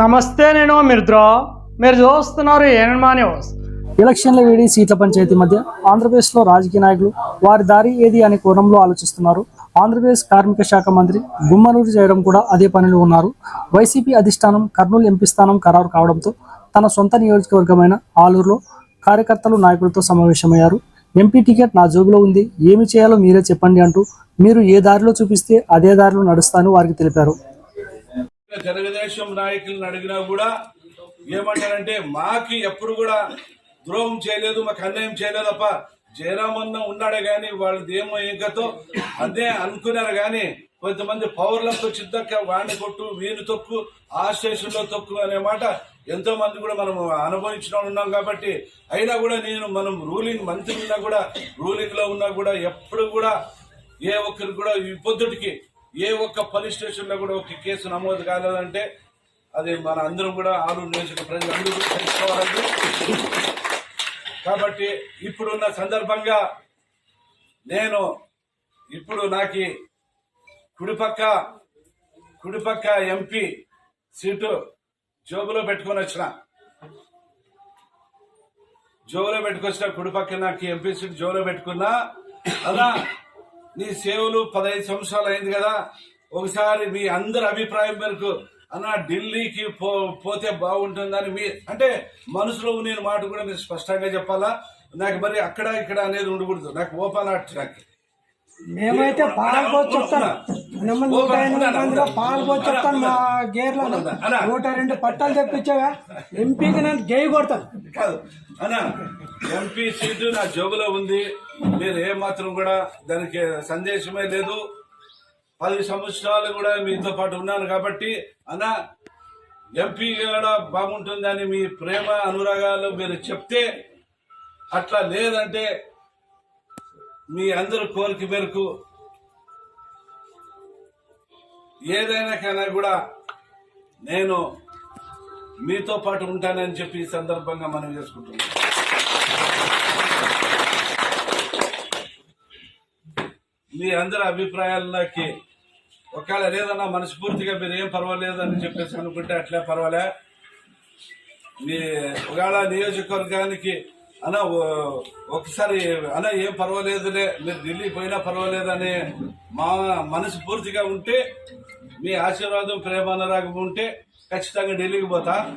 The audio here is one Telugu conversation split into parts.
నమస్తే నేను మిత్రో మీరు చూస్తున్నారు ఏనమా న్యూస్. ఎలక్షన్ల వేడి సీట్ల పంచాయతీ మధ్య ఆంధ్రప్రదేశ్లో రాజకీయ నాయకులు వారి దారి ఏది అనే కోణంలో ఆలోచిస్తున్నారు. ఆంధ్రప్రదేశ్ కార్మిక శాఖ మంత్రి గుమ్మనూరు జయరాం కూడా అదే పనిలో ఉన్నారు. వైసీపీ అధిష్టానం కర్నూలు ఎంపీ స్థానం ఖరారు కావడంతో తన సొంత నియోజకవర్గమైన ఆలూరులో కార్యకర్తలు నాయకులతో సమావేశమయ్యారు. ఎంపీ టికెట్ నా జోబులో ఉంది. ఏమి చేయాలో మీరే చెప్పండి అంటూ మీరు ఏ దారిలో చూపిస్తే అదే దారిలో నడుస్తాను వారికి తెలిపారు. తెలుగుదేశం నాయకులను అడిగినా కూడా ఏమంటారంటే మాకి ఎప్పుడు కూడా ద్రోహం చేయలేదు మాకు అన్యాయం చేయలేదు తప్ప జయరామన్న ఉన్నాడే గాని వాళ్ళది ఏమో ఇంకతో అదే అనుకున్నారు గాని కొంతమంది పౌరులతో చిద్దక్క వాణి కొట్టు వీని తొక్కు ఆ స్టేషన్లో తొక్కు అనే మాట ఎంతో మంది కూడా మనం అనుభవించిన ఉన్నాం కాబట్టి అయినా కూడా నేను మనం రూలింగ్ మంత్రి ఉన్నా కూడా రూలింగ్లో ఉన్నా కూడా ఎప్పుడు కూడా ఏ ఒక్కరికి కూడా ఈ పొద్దుటికి ఏ ఒక్క పోలీస్ స్టేషన్లో కూడా ఒక కేసు నమోదు కాలేదంటే అది మన అందరం కూడా ఆలూరు నియోజక ప్రజలందరూ తెలుసుకోవాలండి. కాబట్టి ఇప్పుడున్న సందర్భంగా నేను ఇప్పుడు నాకు కుడిపక్క కుడిపక్క ఎంపీ సీటు జోబులో పెట్టుకొని వచ్చిన. జోబులో పెట్టుకొచ్చిన కుడిపక్క నాకు ఎంపీ సీట్ జోబులో పెట్టుకున్నా. అలా నీ సేవలు పదహైదు సంవత్సరాలు అయింది కదా. ఒకసారి మీ అందరి అభిప్రాయం మేరకు అన్న ఢిల్లీకి పో పోతే బాగుంటుందని మీ అంటే మనసులో నేను మాట కూడా మీరు స్పష్టంగా చెప్పాలా? నాకు మరి అక్కడ ఇక్కడ అనేది ఉండకూడదు. నాకు ఓపెన్ ఆర్ట్ నాకు. మేమైతే మిమ్మల్ని నూట ఎనిమిది మందిలో పాల్గొని చెప్తాను మా గేర్లో నూట రెండు పట్టాలు తెప్పించావా? ఎంపీకి నేను గేయ కొడతాను. కాదు. అన్న ఎంపీ సీటు నా జోబులో ఉంది. నేను ఏ మాత్రం కూడా దానికి సందేశమే లేదు. పది సంవత్సరాలు కూడా మీతో పాటు ఉన్నాను కాబట్టి అన్న ఎంపీ కూడా బాగుంటుందని మీ ప్రేమ అనురాగాలు మీరు చెప్తే అట్లా లేదంటే మీ అందరి కోరిక మేరకు ఏదైనా కన్నా కూడా నేను మీతో పాటు ఉంటానని చెప్పి ఈ సందర్భంగా మనం చేసుకుంటున్నాం. మీ అందరి అభిప్రాయాలకి ఒకవేళ లేదన్నా మనస్ఫూర్తిగా మీరు ఏం పర్వాలేదు అని చెప్పేసి అనుకుంటే అట్లే పర్వాలే. మీ ఒకవేళ నియోజకవర్గానికి అన్న ఒకసారి అన్న ఏం పర్వాలేదులే మీరు ఢిల్లీ పోయినా పర్వాలేదని మా మనసు పూర్తిగా ఉంటే మీ ఆశీర్వాదం ప్రేమ అనురాగం ఖచ్చితంగా ఢిల్లీకి పోతా.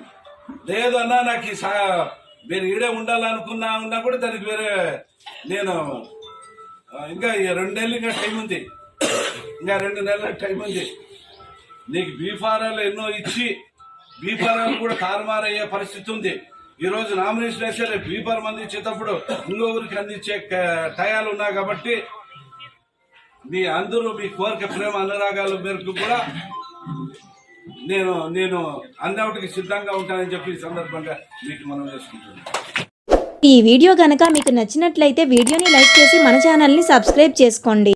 లేదన్నా నాకు ఈ సా- మీరు ఈడే ఉండాలనుకున్నా ఉన్నా కూడా దానికి వేరే నేను ఇంకా రెండు నెలలు ఇంకా టైం ఉంది. ఇంకా రెండు నెలల టైం ఉంది. నీకు బీఫారాలు ఎన్నో ఇచ్చి బీఫారాలు కూడా తారుమారయ్యే పరిస్థితి ఉంది. ఈరోజు నామినేషన్ వేస్తే రేపు బీఫారం అందించేటప్పుడు ఇంకొకరికి అందించే టయాలు ఉన్నాయి కాబట్టి మీ అందరూ మీ కోరిక ప్రేమ అనురాగాల మేరకు కూడా నేను నేను అందరికి సిద్ధంగా ఉంటానని చెప్పి ఈ సందర్భంగా మీకు మనం చేసుకుంటున్నాను ఈ వీడియో గనక మీకు నచ్చినట్లయితే వీడియోని లైక్ చేసి మన ఛానల్ని సబ్స్క్రైబ్ చేసుకోండి.